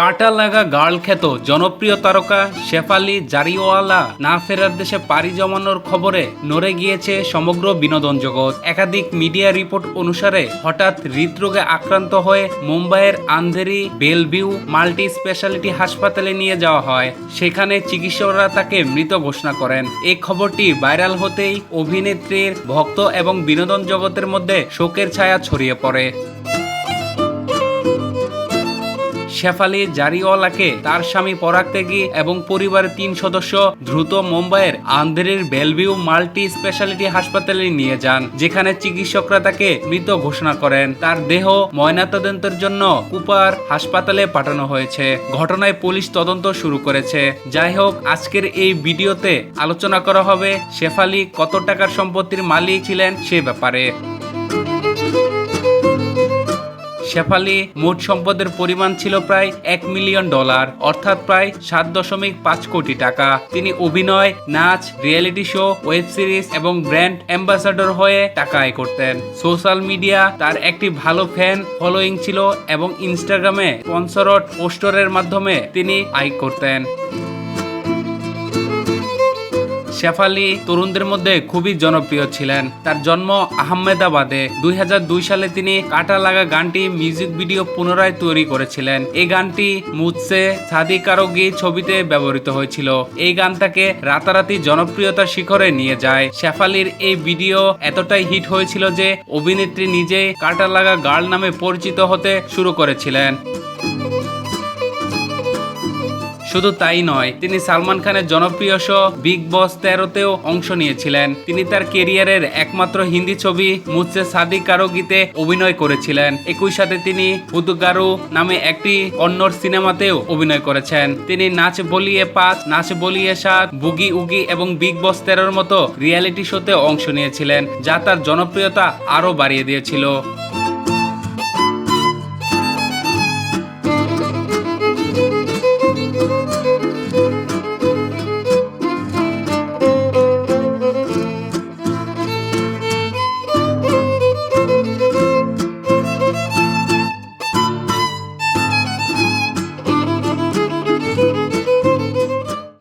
কাটা লাগা গার্ল খ্যাত জনপ্রিয় তারকা শেফালি জারিওয়ালা না ফেরার দেশে পাড়ি জমানোর খবরে নড়ে গিয়েছে সমগ্র বিনোদন জগৎ। একাধিক মিডিয়া রিপোর্ট অনুসারে হঠাৎ হৃদরোগে আক্রান্ত হয়ে মুম্বাইয়ের আন্ধেরি বেলভিউ মাল্টি স্পেশালিটি হাসপাতালে নিয়ে যাওয়া হয়। সেখানে চিকিৎসকরা তাকে মৃত ঘোষণা করেন। এই খবরটি ভাইরাল হতেই অভিনেত্রীর ভক্ত এবং বিনোদন জগতের মধ্যে শোকের ছায়া ছড়িয়ে পড়ে। শেফালি জারিওয়ালাকে তার স্বামী পরাগ ত্যাগী এবং পরিবারের তিন সদস্য দ্রুত মুম্বাইয়ের আন্ধেরির বেলভিউ মাল্টি স্পেশালিটি হাসপাতালে নিয়ে যান, যেখানে চিকিৎসকরা তাকে মৃত ঘোষণা করেন। তার দেহ ময়নাতদন্তের জন্য কুপার হাসপাতালে পাঠানো হয়েছে। ঘটনায় পুলিশ তদন্ত শুরু করেছে। যাই হোক, আজকের এই ভিডিওতে আলোচনা করা হবে শেফালি কত টাকার সম্পত্তির মালিক ছিলেন সে ব্যাপারে। শেফালি মোট সম্পদের পরিমাণ ছিল প্রায় এক মিলিয়ন ডলার, অর্থাৎ প্রায় সাত দশমিক পাঁচ কোটি টাকা। তিনি অভিনয়, নাচ, রিয়েলিটি শো, ওয়েব সিরিজ এবং ব্র্যান্ড অ্যাম্বাসাডর হয়ে টাকা আয় করতেন। সোশ্যাল মিডিয়া তার একটি ভালো ফ্যান ফলোয়িং ছিল এবং ইনস্টাগ্রামে স্পন্সরড পোস্টরের মাধ্যমে তিনি আয় করতেন। শেফালি তরুণদের মধ্যে খুবই জনপ্রিয় ছিলেন। তার জন্ম আহমেদাবাদে। দুই হাজার দুই সালে তিনি কাটা লাগা গানটি মিউজিক ভিডিও পুনরায় তৈরি করেছিলেন। এই গানটি মুৎসে সাদি কারোগি ছবিতে ব্যবহৃত হয়েছিল। এই গান তাকে রাতারাতি জনপ্রিয়তার শিখরে নিয়ে যায়। শেফালির এই ভিডিও এতটাই হিট হয়েছিল যে অভিনেত্রী নিজেই কাটা লাগা গার্ল নামে পরিচিত হতে শুরু করেছিলেন। শুধু তাই নয়, তিনি সালমান খানের জনপ্রিয় শো বিগ বস তেরোতেও অংশ নিয়েছিলেন। তিনি তার কেরিয়ারের একমাত্র হিন্দি ছবি মুচ্ছে সাদি কারোগিতে অভিনয় করেছিলেন। একই সাথে তিনি হুদুগারু নামে একটি কন্নড় সিনেমাতেও অভিনয় করেছেন। তিনি নাচ বলিয়ে পাঁচ, নাচ বলিয়ে সাত, বুগি উগি এবং বিগ বস তেরোর মতো রিয়েলিটি শোতে অংশ নিয়েছিলেন, যা তার জনপ্রিয়তা আরও বাড়িয়ে দিয়েছিল।